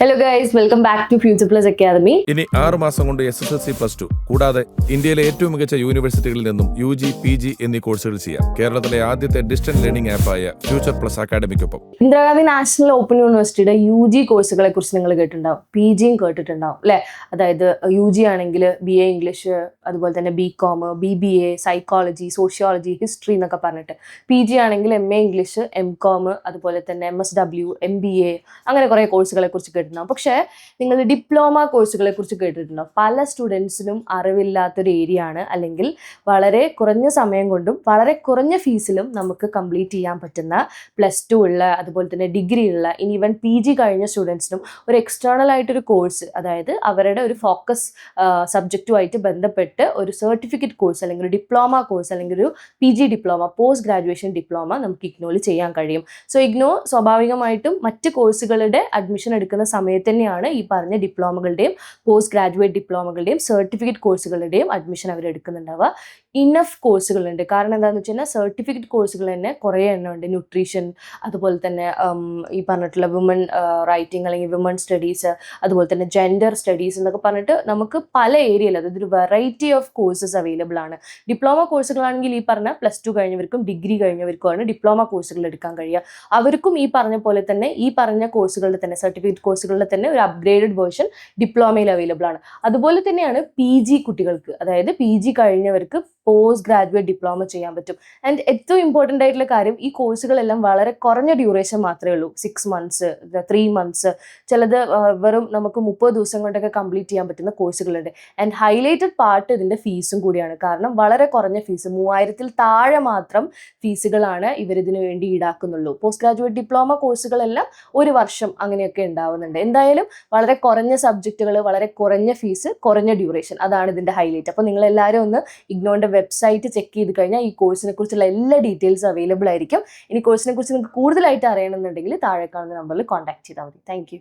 Hello guys welcome back to Future Plus Academy ഇനി ആറ് മാസം കൊണ്ട് S S L C plus two കൂടാതെ ഇന്ത്യയിലെ ഏറ്റവും മികച്ച യൂണിവേഴ്സിറ്റികളിൽ നിന്നും യു ജി പി ജി എന്നീ കോഴ്സുകൾ ചെയ്യാം. കേരളത്തിലെ ആദ്യത്തെ ഡിസ്റ്റന്റ് ലേണിംഗ് ആപ്പായ ഫ്യൂച്ചർ പ്ലസ് അക്കാദമിക്കൊപ്പം ഇന്ദിരാഗാന്ധി നാഷണൽ ഓപ്പൺ യൂണിവേഴ്സിറ്റിയുടെ യു ജി കോഴ്സുകളെ കുറിച്ച് നിങ്ങൾ കേട്ടിട്ടുണ്ടാവും. പി ജിയും കേട്ടിട്ടുണ്ടാവും അല്ലെ? അതായത് യു ജി ആണെങ്കിൽ ബി എ ഇംഗ്ലീഷ് അതുപോലെ തന്നെ B com B B A psychology sociology history എന്നൊക്കെ പറഞ്ഞിട്ട്. പി ജി ആണെങ്കിൽ M A English M com അതുപോലെ തന്നെ M S W M B A അങ്ങനെ കുറേ കോഴ്സുകളെ കുറിച്ച് കേട്ടിട്ടുണ്ടാവും. പക്ഷേ നിങ്ങൾ ഡിപ്ലോമ കോഴ്സുകളെ കുറിച്ച് കേട്ടിട്ടുണ്ടാവും പല സ്റ്റുഡൻസിനും അറിവില്ലാത്തൊരു ഏരിയ ആണ് അല്ലെങ്കിൽ വളരെ കുറഞ്ഞ സമയം കൊണ്ടും വളരെ കുറഞ്ഞ ഫീസിലും നമുക്ക് കംപ്ലീറ്റ് ചെയ്യാൻ പറ്റുന്ന പ്ലസ് ടു ഉള്ള അതുപോലെ തന്നെ ഡിഗ്രി ഉള്ള ഇനി ഈവൻ പി ജി കഴിഞ്ഞ സ്റ്റുഡൻസിനും ഒരു എക്സ്റ്റേണൽ ആയിട്ടൊരു കോഴ്സ് അതായത് അവരുടെ ഒരു ഫോക്കസ് സബ്ജക്റ്റുമായിട്ട് ബന്ധപ്പെട്ട് ഒരു സർട്ടിഫിക്കറ്റ് കോഴ്സ് അല്ലെങ്കിൽ ഒരു ഡിപ്ലോമ കോഴ്സ് അല്ലെങ്കിൽ ഒരു P G diploma post graduation diploma നമുക്ക് ഇഗ്നോയിൽ ചെയ്യാൻ കഴിയും. സോ ഇഗ്നോ സ്വാഭാവികമായിട്ടും മറ്റ് കോഴ്സുകളുടെ അഡ്മിഷൻ എടുക്കുന്ന സമയത്ത് തന്നെയാണ് ഈ പറഞ്ഞ ഡിപ്ലോമകളുടെയും പോസ്റ്റ് ഗ്രാജുവേറ്റ് ഡിപ്ലോമകളുടെയും സർട്ടിഫിക്കറ്റ് കോഴ്സുകളുടെയും അഡ്മിഷൻ അവർ എടുക്കുന്നുണ്ടാവുക. ഇനഫ് കോഴ്സുകളുണ്ട് കാരണം എന്താണെന്ന് വെച്ച് കഴിഞ്ഞാൽ സർട്ടിഫിക്കറ്റ് കോഴ്സുകൾ തന്നെ കുറേ എണ്ണം ഉണ്ട്. ന്യൂട്രീഷൻ അതുപോലെ തന്നെ ഈ പറഞ്ഞിട്ടുള്ള വിമൺ റൈറ്റിംഗ് അല്ലെങ്കിൽ വിമൺ സ്റ്റഡീസ് അതുപോലെ തന്നെ ജെൻഡർ സ്റ്റഡീസ് എന്നൊക്കെ പറഞ്ഞിട്ട് നമുക്ക് പല ഏരിയയിൽ അതായത് ഒരു വെറൈറ്റി ഓഫ് കോഴ്സസ് അവൈലബിൾ ആണ്. ഡിപ്ലോമ കോഴ്സുകളാണെങ്കിൽ ഈ പറഞ്ഞ പ്ലസ് ടു കഴിഞ്ഞവർക്കും ഡിഗ്രി കഴിഞ്ഞവർക്കുമാണ് ഡിപ്ലോമ കോഴ്സുകൾ എടുക്കാൻ കഴിയുക. അവർക്കും ഈ പറഞ്ഞ പോലെ തന്നെ ഈ പറഞ്ഞ കോഴ്സുകളുടെ തന്നെ സർട്ടിഫിക്കറ്റ് കോഴ്സുകളുടെ തന്നെ ഒരു അപ്ഗ്രേഡഡ് വേർഷൻ ഡിപ്ലോമയിൽ അവൈലബിൾ ആണ്. അതുപോലെ തന്നെയാണ് പി കുട്ടികൾക്ക് അതായത് പി കഴിഞ്ഞവർക്ക് പോസ്റ്റ് ഗ്രാജുവേറ്റ് ഡിപ്ലോമ ചെയ്യാൻ പറ്റും. ആൻഡ് ഏറ്റവും ഇമ്പോർട്ടന്റ് ആയിട്ടുള്ള കാര്യം ഈ കോഴ്സുകളെല്ലാം വളരെ കുറഞ്ഞ ഡ്യൂറേഷൻ മാത്രമേ ഉള്ളൂ. സിക്സ് മന്ത്സ് ത്രീ മന്ത്സ് ചിലത് വെറും നമുക്ക് മുപ്പത് ദിവസം കൊണ്ടൊക്കെ കംപ്ലീറ്റ് ചെയ്യാൻ പറ്റുന്ന കോഴ്സുകളുണ്ട് ആൻഡ് ഹൈലൈറ്റഡ് പാർട്ട് ഇതിന്റെ ഫീസും കൂടിയാണ്. കാരണം വളരെ കുറഞ്ഞ ഫീസ് മൂവായിരത്തിൽ താഴെ മാത്രം ഫീസുകളാണ് ഇവരിതിനു വേണ്ടി ഈടാക്കുന്നുള്ളൂ. പോസ്റ്റ് ഗ്രാജുവേറ്റ് ഡിപ്ലോമ കോഴ്സുകളെല്ലാം ഒരു വർഷം അങ്ങനെയൊക്കെ ഉണ്ടാവുന്നുണ്ട്. എന്തായാലും വളരെ കുറഞ്ഞ സബ്ജക്റ്റുകൾ വളരെ കുറഞ്ഞ ഫീസ് കുറഞ്ഞ ഡ്യൂറേഷൻ അതാണ് ഇതിന്റെ ഹൈലൈറ്റ് അപ്പോൾ നിങ്ങളെല്ലാവരും ഒന്ന് ഇഗ്നോറിന്റെ വെബ്സൈറ്റ് ചെക്ക് ചെയ്ത് കഴിഞ്ഞാൽ ഈ കോഴ്സിനെ കുറിച്ചുള്ള എല്ലാ ഡീറ്റെയിൽസ് അവൈലബിൾ ആയിരിക്കും. ഇനി കോഴ്സിനെ കുറിച്ച് നിങ്ങൾക്ക് കൂടുതലായിട്ട് അറിയണമെന്നുണ്ടെങ്കിൽ താഴെ കാണുന്ന നമ്പറിൽ കോൺടാക്ട് ചെയ്താൽ മതി. താങ്ക്